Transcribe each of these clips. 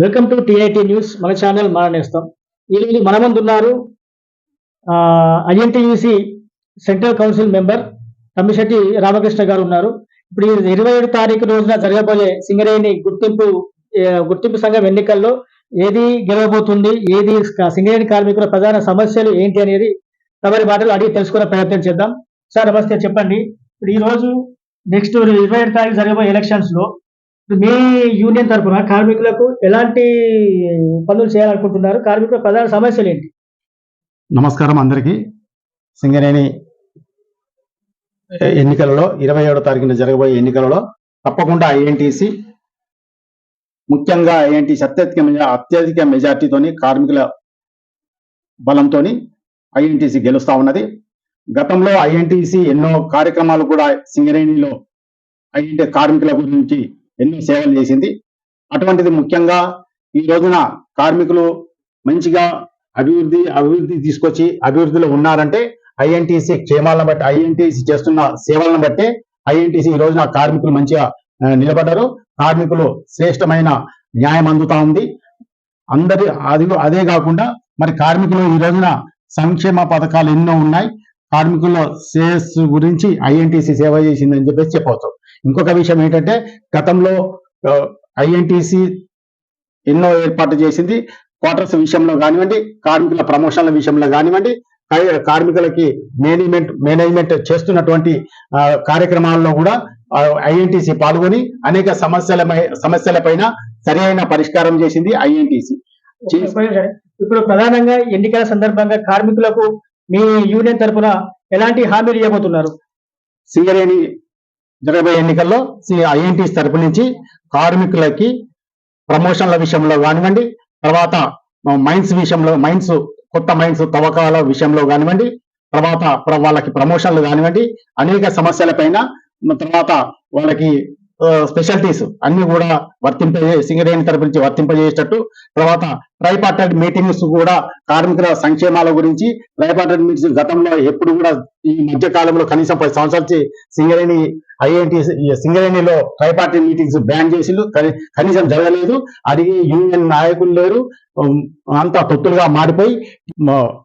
Welcome to TIT news. మన channel మన నేస్తాం ఈరోజు మన ముందు ఉన్నారు INTUC central council member Tammisetti Ramakrishna garu ఉన్నారు. ఇప్పుడు ఈ ఇరవై ఏడు తారీఖు రోజున జరగబోయే సింగరేణి గుర్తింపు గుర్తింపు సంఘం ఎన్నికల్లో ఏది గెలవబోతుంది ఏది సింగరేణి కార్మికుల ప్రధాన సమస్యలు ఏంటి అనేది తమరి మాటలు అడిగి తెలుసుకునే ప్రయత్నం చేద్దాం. సార్ నమస్తే చెప్పండి. ఇప్పుడు ఈ రోజు నెక్స్ట్ ఇరవై ఏడు తారీఖు జరగబోయే ఎలక్షన్స్లో మీ యూనియన్ తరపున కార్మికులకు ఎలాంటి పనులు చేయాలనుకుంటున్నారు? కార్మికుల ప్రధాన సమస్యలు ఏంటి? నమస్కారం అందరికీ. సింగరేణి ఎన్నికలలో ఇరవై ఏడో తారీఖున జరగబోయే ఎన్నికలలో తప్పకుండా ఐఎన్టీసీ ముఖ్యంగా ఐఎన్టీసీ అత్యధిక అత్యధిక మెజార్టీతోని కార్మికుల బలంతోని ఐఎన్టీసీ గెలుస్తా ఉన్నది. గతంలో ఐఎన్టీసీ ఎన్నో కార్యక్రమాలు కూడా సింగరేణిలో ఐఎన్టీ కార్మికుల గురించి ఎన్నో సేవలు చేసింది. అటువంటిది ముఖ్యంగా ఈ రోజున కార్మికులు మంచిగా అభివృద్ధి అభివృద్ధి తీసుకొచ్చి అభివృద్ధిలో ఉన్నారంటే ఐఎన్టీసీ క్షేమాలను బట్టి ఐఎన్టీసీ చేస్తున్న సేవలను బట్టే ఐఎన్టీసీ ఈ రోజున కార్మికులు మంచిగా నిలబడ్డారు. కార్మికులు శ్రేష్టమైన న్యాయం అందుతా ఉంది. అందరి అది అదే కాకుండా మరి కార్మికులు ఈ రోజున సంక్షేమ పథకాలు ఎన్నో ఉన్నాయి. కార్మికుల శ్రేయస్సు గురించి ఐఎన్టీసీ సేవ చేసిందని చెప్పేసి చెప్పవచ్చు. ఇంకొక విషయం ఏంటంటే గతంలో ఐఎన్టీసీ ఎన్నో ఏర్పాటు చేసింది. క్వార్టర్స్ విషయంలో కానివ్వండి కార్మికుల ప్రమోషన్ల విషయంలో కానివ్వండి కార్మికులకి మేనేజ్మెంట్ మేనేజ్మెంట్ చేస్తున్నటువంటి కార్యక్రమాల్లో కూడా ఐఎన్టీసీ పాల్గొని అనేక సమస్యల సమస్యలపైన సరైన పరిష్కారం చేసింది ఐఎన్టీసీ ఇప్పుడు ప్రధానంగా ఎన్నికల సందర్భంగా కార్మికులకు మీ యూనియన్ తరపున ఎలాంటి హామీలు ఇవ్వబోతున్నారు? సింగరేణి జరగబోయే ఎన్నికల్లో ఐఎన్టీస్ తరపు నుంచి కార్మికులకి ప్రమోషన్ల విషయంలో కానివ్వండి తర్వాత మైన్స్ విషయంలో మైన్స్ కొత్త మైన్స్ తవ్వకాల విషయంలో కానివ్వండి తర్వాత వాళ్ళకి ప్రమోషన్లు కానివ్వండి అనేక సమస్యలపైన తర్వాత వాళ్ళకి స్పెషాలిటీస్ అన్ని కూడా వర్తింపజే సింగరేణి తరపు నుంచి వర్తింపజేసేటట్టు తర్వాత ట్రైపార్టెడ్ మీటింగ్స్ కూడా కార్మికుల సంక్షేమాల గురించి ట్రైపార్టెడ్ మీటింగ్స్ గతంలో ఎప్పుడు కూడా ఈ మధ్య కాలంలో కనీసం పది సంవత్సరాలు సింగరేణి ఐఐటి సింగరేణిలో ట్రైపార్టీ మీటింగ్స్ బ్యాన్ చేసిండు కనీసం జరగలేదు. అడిగి యూనియన్ నాయకులు లేరు. అంతా తొత్తులుగా మారిపోయి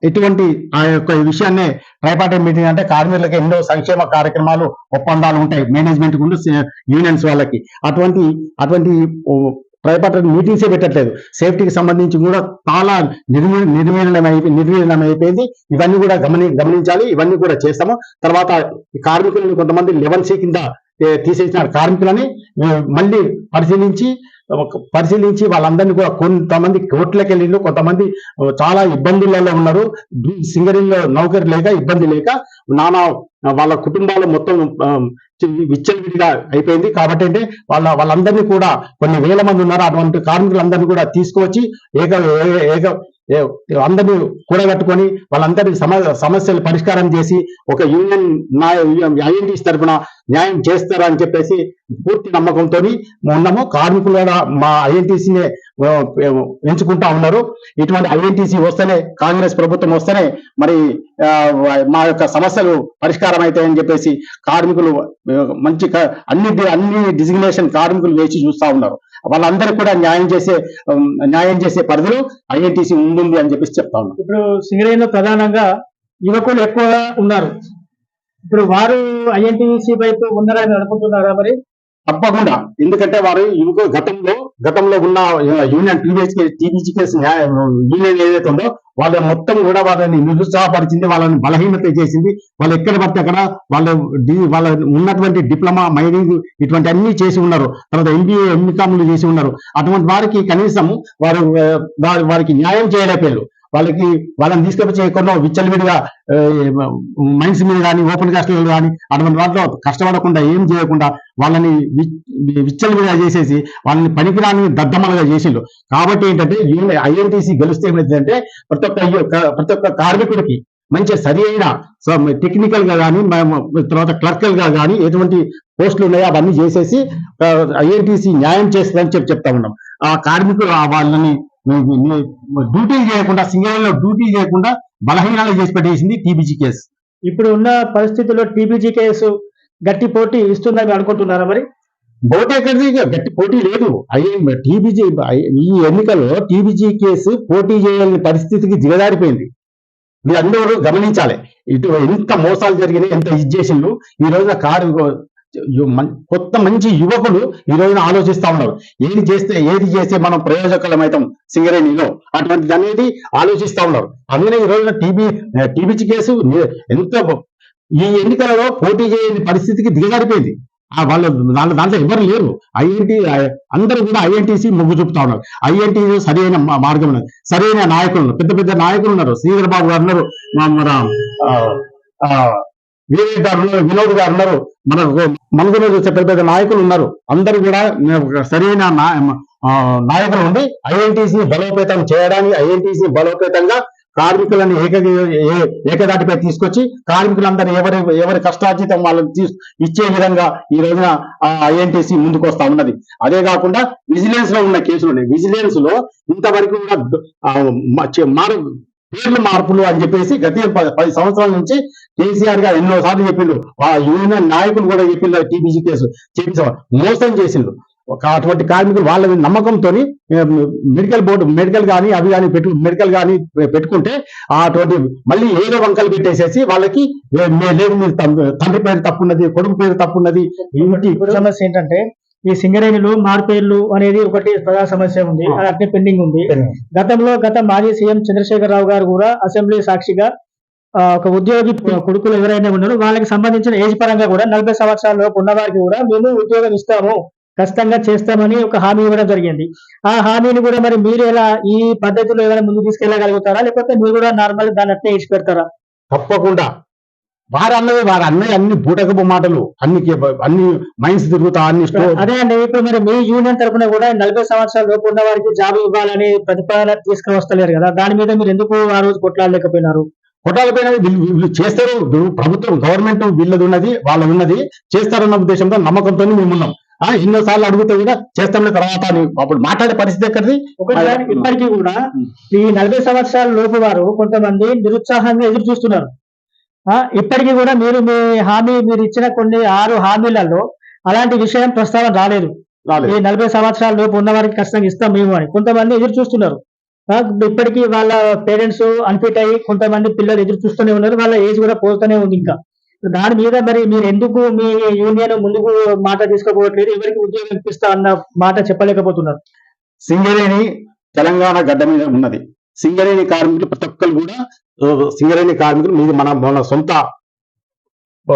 ఎటువంటి ఆ యొక్క విషయాన్ని ట్రైపార్టీ మీటింగ్ అంటే కార్మికులకు ఎన్నో సంక్షేమ కార్యక్రమాలు ఒప్పందాలు ఉంటాయి. మేనేజ్మెంట్ గుండు యూనియన్స్ వాళ్ళకి. అటువంటి అటువంటి ట్రైపార్టీ మీటింగ్సే పెట్టట్లేదు. సేఫ్టీకి సంబంధించి కూడా చాలా నిర్మీ నిర్వీర్ణం అయిపోయి అయిపోయింది ఇవన్నీ కూడా గమని గమనించాలి. ఇవన్నీ కూడా చేస్తాము. తర్వాత కార్మికులను కొంతమంది లెవెన్ సి కింద తీసేసిన కార్మికులని మళ్ళీ పరిశీలించి పరిశీలించి వాళ్ళందరినీ కూడా కొంతమంది కోర్టులకు వెళ్ళిండ్రు కొంతమంది చాలా ఇబ్బందులలో ఉన్నారు. సింగరేణిలో నౌకరి లేక ఇబ్బంది లేక నానా వాళ్ళ కుటుంబాలు మొత్తం విచ్చలవిడిగా అయిపోయింది. కాబట్టి అంటే వాళ్ళ వాళ్ళందరినీ కూడా కొన్ని వేల మంది ఉన్నారు. అటువంటి కార్మికులందరినీ కూడా తీసుకువచ్చి ఏక ఏక అందరినీ కూడగట్టుకొని వాళ్ళందరినీ సమ సమస్యలు పరిష్కారం చేసి ఒక యూనియన్ ఐఎన్టీసీ తరఫున న్యాయం చేస్తారని చెప్పేసి పూర్తి నమ్మకంతో ఉన్నాము. కార్మికులు కూడా మా ఐఎన్టీసీనే ఎంచుకుంటా ఉన్నారు. ఇటువంటి ఐఎన్టీసీ వస్తేనే కాంగ్రెస్ ప్రభుత్వం వస్తేనే మరి మా యొక్క సమస్యలు పరిష్కారం అవుతాయని చెప్పేసి కార్మికులు మంచి అన్ని అన్ని డిజిగ్నేషన్ కార్మికులు వేచి చూస్తా ఉన్నారు. వాళ్ళందరికీ కూడా న్యాయం చేసే న్యాయం చేసే పరిధిలో ఐఎన్టీసీ ఉంటుంది అని చెప్పేసి చెప్తా ఉన్నాం. ఇప్పుడు సింగరేణిలో ప్రధానంగా యువకులు ఎక్కువగా ఉన్నారు. ఇప్పుడు వారు ఐఎన్టీసీ వైపు ఉన్నారని అనుకుంటున్నారా మరి? తప్పకుండా. ఎందుకంటే వారు యువక గతంలో గతంలో ఉన్న యూనియన్ టీబీఎస్ టీబీజీకేస్ యూనియన్ ఏదైతే ఉందో వాళ్ళ మొత్తం కూడా వాళ్ళని నిరుత్సాహపరిచింది వాళ్ళని బలహీనత చేసింది. వాళ్ళు ఎక్కడ పడితే అక్కడ వాళ్ళ వాళ్ళ ఉన్నటువంటి డిప్లొమా మైనింగ్ ఇటువంటి అన్ని చేసి ఉన్నారు. తర్వాత ఎంబీఏ ఎంకామ్లు చేసి ఉన్నారు. అటువంటి వారికి కనీసం వారు వారి- వారికి న్యాయం చేయలేకపోయారు. వాళ్ళకి వాళ్ళని తీసుకొని చేయకుండా విచ్చల మీదుగా మైన్స్ మీద కానీ ఓపెన్ కాస్ట్ కానీ అటువంటి వాటిలో కష్టపడకుండా ఏం చేయకుండా వాళ్ళని విచ్చలవిడిగా చేసేసి వాళ్ళని పనికిరాని దద్దమలుగా చేసిండు కాబట్టి ఏంటంటే ఐఎన్టీసీ గెలిస్తే ఏమైందంటే ప్రతి ఒక్క ప్రతి ఒక్క కార్మికుడికి మంచి సరి అయిన టెక్నికల్గా కానీ తర్వాత క్లర్కల్గా కానీ ఎటువంటి పోస్టులు ఉన్నాయో అవన్నీ చేసేసి ఐఎన్టీసీ న్యాయం చేస్తుందని చెప్పి చెప్తా ఉన్నాం. ఆ కార్మికులు వాళ్ళని డ్యూటీలు చేయకుండా సింగరేణిలో డ్యూటీ చేయకుండా బలహీనాలు చేసి పెట్టేసింది టీబీజీ కేసు. ఇప్పుడు ఉన్న పరిస్థితుల్లో టీబీజీ కేసు గట్టి పోటీ ఇస్తుందని అనుకుంటున్నారా మరి? పోటీ ఎక్కడిది? గట్టి పోటీ లేదు. అయ్యే టీబీజీ ఈ ఎన్నికల్లో టీబీజీ కేసు పోటీ చేయని పరిస్థితికి దిగజారిపోయింది. మీరందరూ గమనించాలి. ఇటు ఎంత మోసాలు జరిగినాయి ఎంత ఇది చేసిండ్రు. ఈ రోజున కారు కొత్త మంచి యువకులు ఈ రోజున ఆలోచిస్తా ఉన్నారు. ఏది చేస్తే ఏది చేస్తే మనం ప్రయోజకలం అవుతాం సింగరేణిలో అటువంటిది అనేది ఆలోచిస్తా ఉన్నారు. అందుకనే ఈ రోజున టీబీ టీబీజీ కేసు ఎంత ఈ ఎన్నికలలో పోటీ చేయని పరిస్థితికి దిగజారిపోయింది. ఆ వాళ్ళ దాంట్లో దాంట్లో ఎవరు లేరు. ఐఎన్టీ అందరూ కూడా ఐఎన్టీసీ మొగ్గు చూపుతా ఉన్నారు. ఐఎన్టీ సరైన మార్గం ఉన్నది. సరైన నాయకులు ఉన్నారు. పెద్ద పెద్ద నాయకులు ఉన్నారు. శ్రీధర్ బాబు గారు ఉన్నారు. మన ఆ, వివేక్ గారు ఉన్నారు. వినోద్ గారు ఉన్నారు. మన మనకులో చూసే పెద్ద పెద్ద నాయకులు ఉన్నారు. అందరూ కూడా సరైన ఆ, నాయకులు ఉండి ఐఎన్టీసీ బలోపేతం చేయడానికి ఐఎన్టీసీ బలోపేతంగా కార్మికులను ఏక ఏ- ఏకదాటిపై తీసుకొచ్చి కార్మికులందరూ ఎవరి ఎవరి కష్టార్జితం వాళ్ళకి తీస్- ఇచ్చే విధంగా ఈ రోజున ఐఎన్టీసీ ముందుకు వస్తా ఉన్నది. అదే కాకుండా విజిలెన్స్లో ఉన్న కేసులు ఉన్నాయి. విజిలెన్స్లో ఇంతవరకు కూడా మారు మార్పులు అని చెప్పేసి గత పది సంవత్సరాల నుంచి కేసీఆర్ గారు ఎన్నో సార్లు చెప్పిండు ఆ యూనియన్ నాయకులు కూడా చెప్పిండు టీబీసీ కేసు. చేపించారు మోసం చేసిండు అటువంటి కార్మికులు వాళ్ళ నమ్మకంతో మెడికల్ బోర్డు మెడికల్ కానీ అవి కానీ పెట్టు మెడికల్ కానీ పెట్టుకుంటే అటువంటి మళ్ళీ ఏదో వంకలు పెట్టేసేసి వాళ్ళకి లేదు మీరు తండ్రి పేరు తప్పున్నది కొడుకు పేరు తప్పున్నది సమస్య ఏంటంటే ఈ సింగరేణిలు మార్పేర్లు అనేది ఒకటి ప్రధాన సమస్య ఉంది అది అట్నే పెండింగ్ ఉంది. గతంలో గత మాజీ సీఎం చంద్రశేఖర్ రావు గారు కూడా అసెంబ్లీ సాక్షిగా ఒక ఉద్యోగి కొడుకులు ఎవరైనా ఉన్నారో వాళ్ళకి సంబంధించిన ఏజ్ పరంగా కూడా నలభై సంవత్సరాల లోపు ఉన్న వారికి కూడా మేము ఉద్యోగం ఇస్తాము. ఖచ్చితంగా చేస్తామని ఒక హామీ ఇవ్వడం జరిగింది. ఆ హామీని కూడా మరి మీరు ఎలా ఈ పద్ధతిలో ఏమైనా ముందు తీసుకెళ్ళగలుగుతారా? లేకపోతే మీరు కూడా నార్మల్ దాన్ని అట్నే ఇచ్చి పెడతారా తప్పకుండా. వారు అన్నది వారు అన్నది అన్ని బూటకపు మాటలు అన్ని అన్ని మైన్స్ తిరుగుతా అన్ని అదే అండి ఇప్పుడు మరి మీ యూనియన్ తరపున కూడా నలభై సంవత్సరాల లోపు ఉన్న వారికి జాబ్ ఇవ్వాలని ప్రతిపాదన తీసుకుని వస్తలేరు కదా. దాని మీద మీరు ఎందుకు ఆ రోజు కొట్లాడలేకపోయినారు? కొట్టాల పైన వీళ్ళు చేస్తారు. ప్రభుత్వం గవర్నమెంట్ వీళ్ళది ఉన్నది వాళ్ళది ఉన్నది. చేస్తారన్న ఉద్దేశంతో నమ్మకంతో మేము ఉన్నాం. ఎన్నోసార్లు అడిగితే కూడా చేస్తాం తర్వాత అప్పుడు మాట్లాడే పరిస్థితి ఎక్కడిది? ఇప్పటికీ కూడా ఈ నలభై సంవత్సరాల లోపు వారు కొంతమంది నిరుత్సాహంగా ఎదురు చూస్తున్నారు. ఇప్పటికీ కూడా మీరు మీ హామీ మీరు ఇచ్చిన కొన్ని ఆరు హామీలలో అలాంటి విషయం ప్రస్తావన రాలేదు. ఈ నలభై సంవత్సరాల లోపు ఉన్న వారికి ఖచ్చితంగా ఇస్తాం మేము అని కొంతమంది ఎదురు చూస్తున్నారు. ఇప్పటికీ వాళ్ళ పేరెంట్స్ అన్ఫిట్ అయ్యి కొంతమంది పిల్లలు ఎదురు చూస్తూనే ఉన్నారు. వాళ్ళ ఏజ్ కూడా పోతూనే ఉంది ఇంకా. దాని మీద మరి మీరు ఎందుకు మీ యూనియన్ ముందుకు మాట తీసుకోపోవట్లేదు ఎవరికి ఉద్యోగం ఇప్పిస్తా అన్న మాట చెప్పలేకపోతున్నారు. సింగరేణి తెలంగాణ గడ్డ మీద ఉన్నది. సింగరేణి కార్మికులు ప్రతి ఒక్కరు కూడా సింగరేణి కార్మికులు మీది మన మన సొంత ఆ,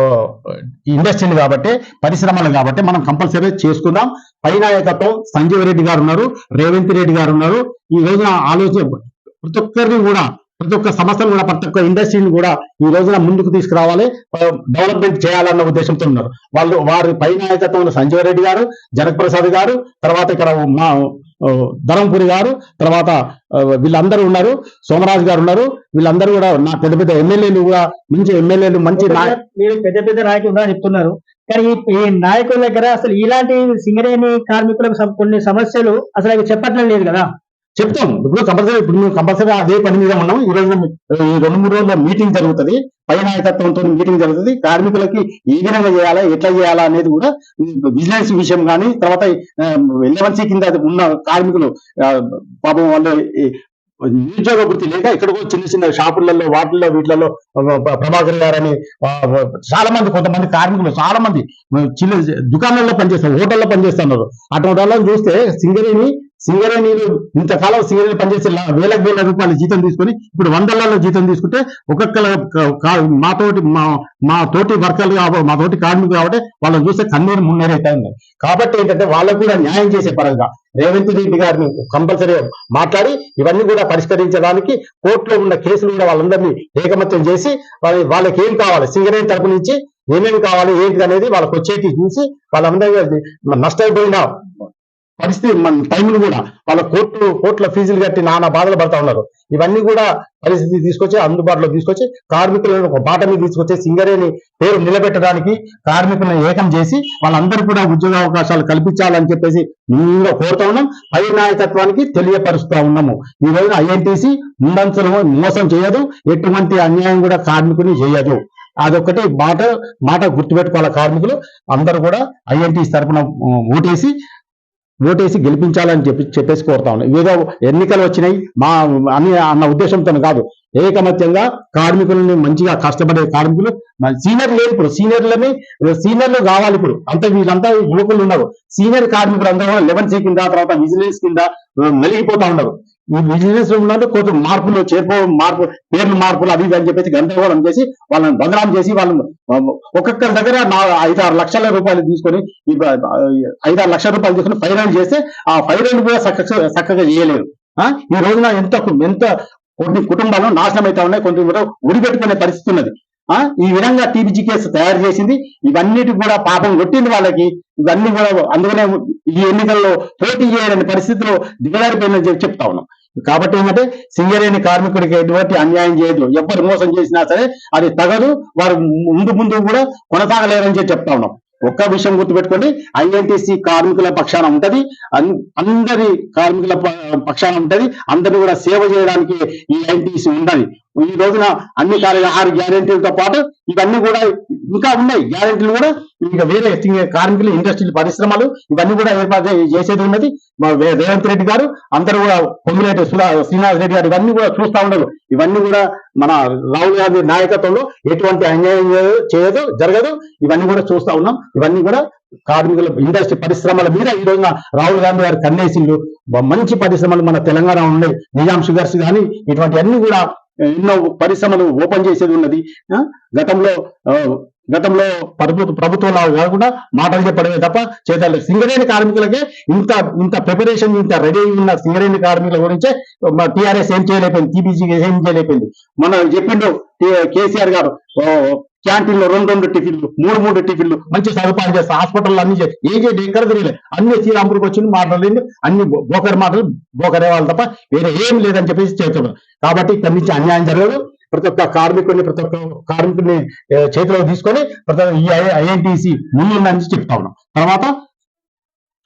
ఇండస్ట్రీలు కాబట్టి పరిశ్రమలు కాబట్టి మనం కంపల్సరీ చేసుకుందాం. పై నాయకత్వం సంజీవ్ రెడ్డి గారు ఉన్నారు రేవంత్ రెడ్డి గారు ఉన్నారు. ఈ రోజున ఆలోచన ప్రతి ఒక్కరిని కూడా ప్రతి ఒక్క సంస్థను కూడా ప్రతి ఒక్క ఇండస్ట్రీని కూడా ఈ రోజున ముందుకు తీసుకురావాలి. డెవలప్మెంట్ చేయాలన్న ఉద్దేశంతో ఉన్నారు. వాళ్ళు వారి పై నాయకత్వంలో సంజీవ్ రెడ్డి గారు జనక్ ప్రసాద్ గారు తర్వాత ఇక్కడ మా ధరంపురి గారు తర్వాత వీళ్ళందరూ ఉన్నారు. సోమరాజు గారు ఉన్నారు. వీళ్ళందరూ కూడా నా పెద్ద పెద్ద ఎమ్మెల్యేలు కూడా మంచి ఎమ్మెల్యేలు మంచి మీరు పెద్ద పెద్ద నాయకులు ఉన్నారని చెప్తున్నారు. కానీ ఈ- నాయకుల దగ్గర అసలు ఇలాంటి సింగరేణి కార్మికులకు కొన్ని సమస్యలు అసలు అవి చెప్పట్లేదు లేదు కదా. చెప్తాం. ఇప్పుడు కంపల్సరీ ఇప్పుడు మేము కంపల్సరీ అదే పని మీద ఉన్నాం. ఈ రోజు ఈ రెండు మూడు రోజుల్లో మీటింగ్ జరుగుతుంది. పై నాయకత్వంతో మీటింగ్ జరుగుతుంది. కార్మికులకి ఏ విధంగా చేయాలా ఎట్లా చేయాలా అనేది కూడా విజిలెన్స్ విషయం కానీ తర్వాత ఎల్ఎవన్సీ కింద ఉన్న కార్మికులు పాపం వాళ్ళు నిరుద్యోగ వృత్తి లేక ఎక్కడికో చిన్న చిన్న షాపులలో వాటిల్లో వీటిలలో ప్రభాకర్ గారని చాలా మంది కొంతమంది కార్మికులు చాలా మంది చిన్న దుకాణాల్లో పనిచేస్తారు హోటల్లో పనిచేస్తున్నారు. అటువంటి వాళ్ళని చూస్తే సింగరేణి సింగరేణిలు ఇంతకాలం సింగరేణి పనిచేసే వేలకు వేల రూపాయల జీతం తీసుకొని ఇప్పుడు వందలలో జీతం తీసుకుంటే ఒక్కొక్కల కా- మా తోటి మా మా తోటి వర్కర్లు కాబట్టి మా తోటి కార్మికులు కాబట్టి వాళ్ళని చూస్తే కన్నీరు మున్నేరైతే ఉంది కాబట్టి ఏంటంటే వాళ్ళకు కూడా న్యాయం చేసే పరంగా రేవంత్ రెడ్డి గారిని కంపల్సరీ మాట్లాడి ఇవన్నీ కూడా పరిష్కరించడానికి కోర్టులో ఉన్న కేసులు కూడా వాళ్ళందరినీ ఏకమత్యం చేసి వాళ్ళ వాళ్ళకి ఏం కావాలి? సింగరేణి తరపు నుంచి ఏమేమి కావాలి? ఏంటి అనేది వాళ్ళకి వచ్చేటి చూసి వాళ్ళందరూ నష్టపోయిన పరిస్థితి మన టైంలు కూడా వాళ్ళ కోర్టు కోర్టుల ఫీజులు కట్టి నానా బాధలు పడతా ఉన్నారు. ఇవన్నీ కూడా పరిస్థితి తీసుకొచ్చి అందుబాటులో తీసుకొచ్చి కార్మికులను ఒక బాట మీద తీసుకొచ్చి సింగరేని పేరు నిలబెట్టడానికి కార్మికులను ఏకం చేసి వాళ్ళందరూ కూడా ఉద్యోగ అవకాశాలు కల్పించాలని చెప్పేసి మేము కోరుతా ఉన్నాం. పై నాయకత్వానికి తెలియపరుస్తూ ఉన్నాము. ఈ రోజున ఐఎన్టీసీ ముందంచలు మోసం చేయదు. ఎటువంటి అన్యాయం కూడా కార్మికుని చేయదు. అదొకటి మాట మాట గుర్తుపెట్టుకోవాలి కార్మికులు. అందరూ కూడా ఐఎన్టీ తరఫున ఓటేసి ఓటేసి గెలిపించాలని చెప్పి చెప్పేసి కోరుతా ఉన్నాం. ఏదో ఎన్నికలు వచ్చినాయి మా అని అన్న ఉద్దేశంతో కాదు. ఏకమత్యంగా కార్మికులని మంచిగా కష్టపడే కార్మికులు మన సీనియర్ లేదు ఇప్పుడు. సీనియర్లని సీనియర్లు కావాలి ఇప్పుడు. అంత వీళ్ళంతా యువకులు ఉన్నారు. సీనియర్ కార్మికులు అందరూ లెవెన్ సి కింద తర్వాత విజిలెన్స్ కింద మెలిగిపోతా ఉన్నారు. ఈ విజిలెన్స్లో కొంచెం మార్పులు చేర్పు మార్పు పేర్లు మార్పులు అవి ఇవి అని చెప్పేసి గందరగోళం చేసి వాళ్ళని బదనాం చేసి వాళ్ళని ఒక్కొక్కరి దగ్గర ఐదారు ఐదు ఆరు లక్షల రూపాయలు తీసుకొని ఐదారు ఐదు ఆరు లక్షల రూపాయలు తీసుకొని ఫైనాన్స్ చేస్తే ఆ ఫైనాన్స్ కూడా చక్కగా చక్కగా చేయలేరు. ఆ, ఈ రోజున ఎంత ఎంత కొన్ని కుటుంబాలు నాశనం అవుతా ఉన్నాయి కొంచెం కూడా ఉడిపెట్టుకునే పరిస్థితి ఉన్నది. ఆ? ఈ విధంగా టీబీజీ కేసు తయారు చేసింది. ఇవన్నిటి కూడా పాపం కొట్టింది వాళ్ళకి. ఇవన్నీ కూడా అందుకనే ఈ ఎన్నికల్లో పోటీ చేయలేని పరిస్థితిలో దిగజారిపోయిందని చెప్పి చెప్తా ఉన్నాం. కాబట్టి ఏంటంటే సింగరేణి కార్మికుడికి ఎటువంటి అన్యాయం చేయదు. ఎవరు మోసం చేసినా సరే అది తగదు. వారు ముందు ముందు కూడా కొనసాగలేరని చెప్పి చెప్తా ఉన్నాం. ఒక్క విషయం గుర్తుపెట్టుకోండి. ఐఎన్టీసీ కార్మికుల పక్షాన ఉంటది. అన్- అందరి కార్మికుల ప- పక్షాన ఉంటది. అందరిని కూడా సేవ చేయడానికి ఈ ఐఎన్టీసీ ఉన్నది ఈ రోజున అన్ని కార్య ఆరు గ్యారెంటీలతో పాటు ఇవన్నీ కూడా ఇంకా ఉన్నాయి. గ్యారెంటీలు కూడా ఇంకా వేరే కార్మికులు ఇండస్ట్రీలు పరిశ్రమలు ఇవన్నీ కూడా ఏర్పాటు చేసేది ఉన్నది. రేవంత్ రెడ్డి గారు అందరూ కూడా పొంగిరెడ్డి శ్రీనివాస్ రెడ్డి గారు ఇవన్నీ కూడా చూస్తా ఉండరు ఇవన్నీ కూడా మన రాహుల్ గాంధీ నాయకత్వంలో ఎటువంటి అన్యాయం చేయదు- జరగదు. ఇవన్నీ కూడా చూస్తా ఉన్నాం. ఇవన్నీ కూడా కార్మికుల ఇండస్ట్రీ పరిశ్రమల మీద ఈ రోజున రాహుల్ గాంధీ గారి కన్నేసిండు మంచి పరిశ్రమలు మన తెలంగాణ ఉన్నాయి. నిజాం షుగర్స్ కానీ ఇటువంటి అన్ని కూడా ఎన్నో పరిశ్రమలు ఓపెన్ చేసేది ఉన్నది. గతంలో గతంలో ప్రభుత్వ ప్రభుత్వంలో కాకుండా మాటలు చెప్పడమే తప్ప చేతాలి సింగరేణి కార్మికులకే ఇంత ఇంత ప్రిపరేషన్ ఇంత రెడీ ఉన్న సింగరేణి కార్మికుల గురించే టిఆర్ఎస్ ఏం చేయలేకపోయింది టీబీజీ ఏం చేయలేకపోయింది. మనం చెప్పిండు కేసీఆర్ గారు క్యాంటీన్లో రెండు రెండు టిఫిన్లు మూడు మూడు టిఫిన్లు మంచి సదుపాయం చేస్తా హాస్పిటల్ అన్ని చేసి ఏం చేయండి ఎక్కడ తిరగలేదు అన్ని శ్రీరాంపూర్కి వచ్చింది మాట్లాడలేదు అన్ని బోకర్ మాటలు బోకరే వాళ్ళు తప్ప వేరే ఏం లేదని చెప్పేసి చెప్తున్నారు కాబట్టి ఇక్కడ నుంచి అన్యాయం జరగదు ప్రతి ఒక్క కార్మికుడిని ప్రతి ఒక్క కార్మికుడిని చేతిలో తీసుకొని ప్రతి ఈ ఐఎన్టీసీ ముందుందని చెప్తా ఉన్నాం తర్వాత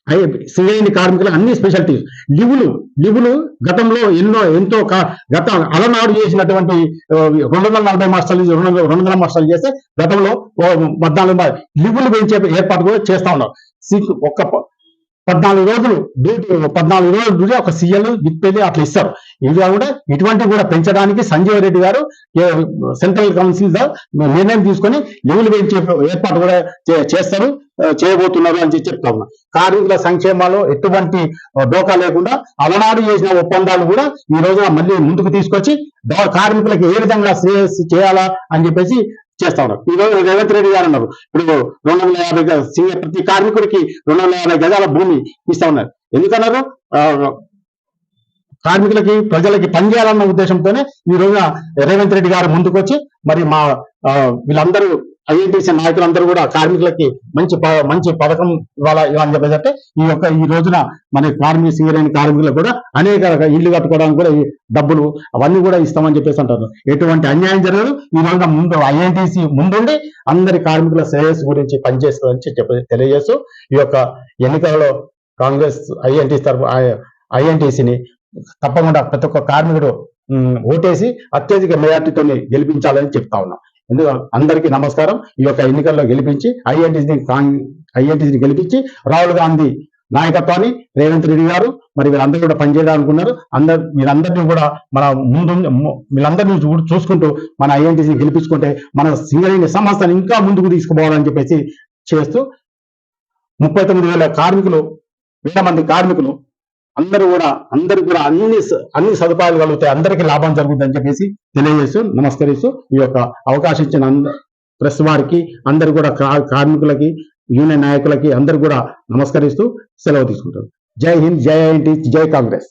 ఐ- కార్మికులు అన్ని స్పెషాలిటీస్ లివులు లివులు గతంలో ఎన్నో ఎంతో కా- గత అలనాడు చేసినటువంటి రెండు వందల నలభై మాస్టర్లు రెండు వందల రెండు వందల మాస్టర్లు చేస్తే గతంలో పద్నాలుగు లివులు పెంచే ఏర్పాటు కూడా చేస్తా ఉన్నారు. సిక్ ఒక్క పద్నాలుగు రోజులు డ్యూటీ పద్నాలుగు రోజులు డ్యూటీ ఒక సీఎల్ విప్పేది అట్లా ఇస్తారు. ఇవి కూడా ఇటువంటి కూడా పెంచడానికి సంజయ్ రెడ్డి గారు సెంట్రల్ కౌన్సిల్ నిర్ణయం తీసుకొని లివులు పెంచే ఏర్పాటు కూడా చేస్తారు చేయబోతున్నారు అని చెప్పి చెప్తా ఉన్నా. కార్మికుల సంక్షేమాలు ఎటువంటి డోకా లేకుండా అలనాడు చేసిన ఒప్పందాలు కూడా ఈ రోజున మళ్ళీ ముందుకు తీసుకొచ్చి కార్మికులకు ఏ విధంగా చేయాలా అని చెప్పేసి చేస్తా ఉన్నారు. ఈ రోజు రేవంత్ రెడ్డి గారు అన్నారు ఇప్పుడు రెండు వందల యాభై సింగ- ప్రతి కార్మికుడికి రెండు వందల యాభై గజాల భూమి ఇస్తా ఉన్నారు. ఎందుకన్నారు? కార్మికులకి ప్రజలకి పనిచేయాలన్న ఉద్దేశంతోనే ఈ రోజున రేవంత్ రెడ్డి గారు ముందుకొచ్చి మరి మా వీళ్ళందరూ ఐఎన్టీసీ నాయకులందరూ కూడా కార్మికులకి మంచి మంచి పథకం ఇవాళ ఇవ్వాలని చెప్పేసి అంటే ఈ యొక్క ఈ రోజున మన కార్మిక సింగరేణి కార్మికులకు కూడా అనేక రకాల ఇల్లు కట్టుకోవడానికి కూడా ఈ డబ్బులు అవన్నీ కూడా ఇస్తామని చెప్పేసి అంటారు. ఎటువంటి అన్యాయం జరగదు. ఈ రోజున ముందు ఐఎన్టీసీ ముందుండి అందరి కార్మికుల శ్రేయస్సు గురించి పనిచేస్తుందని చెప్పి తెలియజేస్తూ ఈ యొక్క ఎన్నికలలో కాంగ్రెస్ ఐఎన్టీసీ తరఫు ఐఎన్టీసీని తప్పకుండా ప్రతి ఒక్క కార్మికుడు ఓటేసి అత్యధిక మెజార్టీతో గెలిపించాలని చెప్తా ఉన్నాం. ఎందుకు? అందరికీ నమస్కారం. ఈ యొక్క ఎన్నికల్లో గెలిపించి ఐఎన్టీసీని ఐఎన్టీసీని గెలిపించి రాహుల్ గాంధీ నాయకత్వాన్ని రేవంత్ రెడ్డి గారు మరి వీళ్ళందరూ కూడా పనిచేయాలనుకున్నారు అందరు వీళ్ళందరినీ కూడా మన ముందు వీళ్ళందరినీ చూసుకుంటూ మన ఐఎన్టీసీని గెలిపించుకుంటే మన సింగరేణి సంస్థను ఇంకా ముందుకు తీసుకుపోవాలని చెప్పేసి చేస్తూ ముప్పై తొమ్మిది వేల కార్మికులు వేల మంది కార్మికులు అందరూ కూడా అందరూ కూడా అన్ని అన్ని సదుపాయాలు కలుగుతాయి. అందరికీ లాభం జరుగుతుందని చెప్పేసి తెలియజేస్తూ నమస్కరిస్తూ ఈ యొక్క అవకాశం ఇచ్చిన ప్రెస్ వారికి అందరు కూడా కా- కార్మికులకి యూనియన్ నాయకులకి అందరు కూడా నమస్కరిస్తూ సెలవు తీసుకుంటారు జై హింద్ జై ఐఎన్టీ జై కాంగ్రెస్.